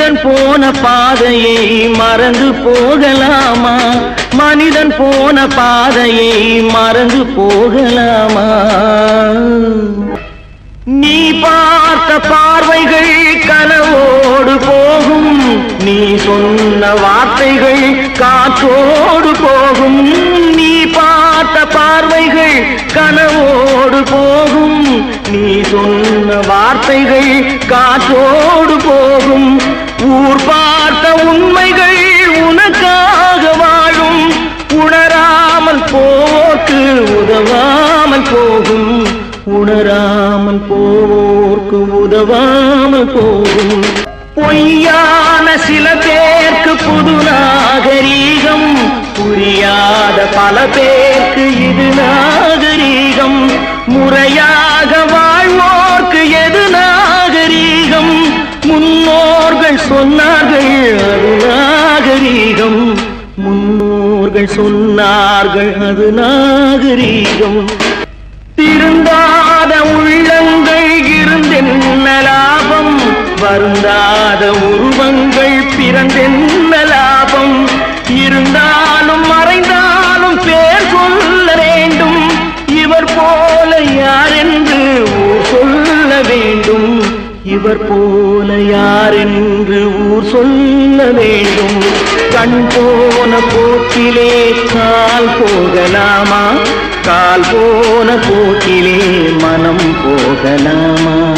மனிதன் போன பாதையை மறந்து போகலாமா? மனிதன் போன பாதையை மறந்து போகலாமா? நீ பார்த்த பார்வைகள் கனவோடு போகும். நீ சொன்ன வார்த்தைகள் காற்றோடு போகும். நீ பார்த்த பார்வைகள் கனவோடு போகும். நீ சொன்ன வார்த்தைகள் காற்றோடு போகும். போர்க்கு உதவாமல் போகும். பொய்யான சில பேர்க்கு புது நாகரீகம் புரியாத பல பேர்க்கு இது நாகரீகம். முறையாக வாழ்வோர்க்கு எது நாகரீகம்? முன்னோர்கள் சொன்னார்கள் அது நாகரீகம். முன்னோர்கள் சொன்னார்கள் அது நாகரீகம். திருந்தாத உள்ள வருந்தாத உருவங்கள் பிறந்தென்ன லாபம்? இருந்தாலும் மறைந்தாலும் பேர் சொல்ல வேண்டும். இவர் போல யாரென்று ஊர் சொல்ல வேண்டும். இவர் போல யாரென்று ஊர் சொல்ல வேண்டும். கண் போன போக்கிலே கால் போகலாமா? கால் போன போக்கிலே மனம் போகலாமா?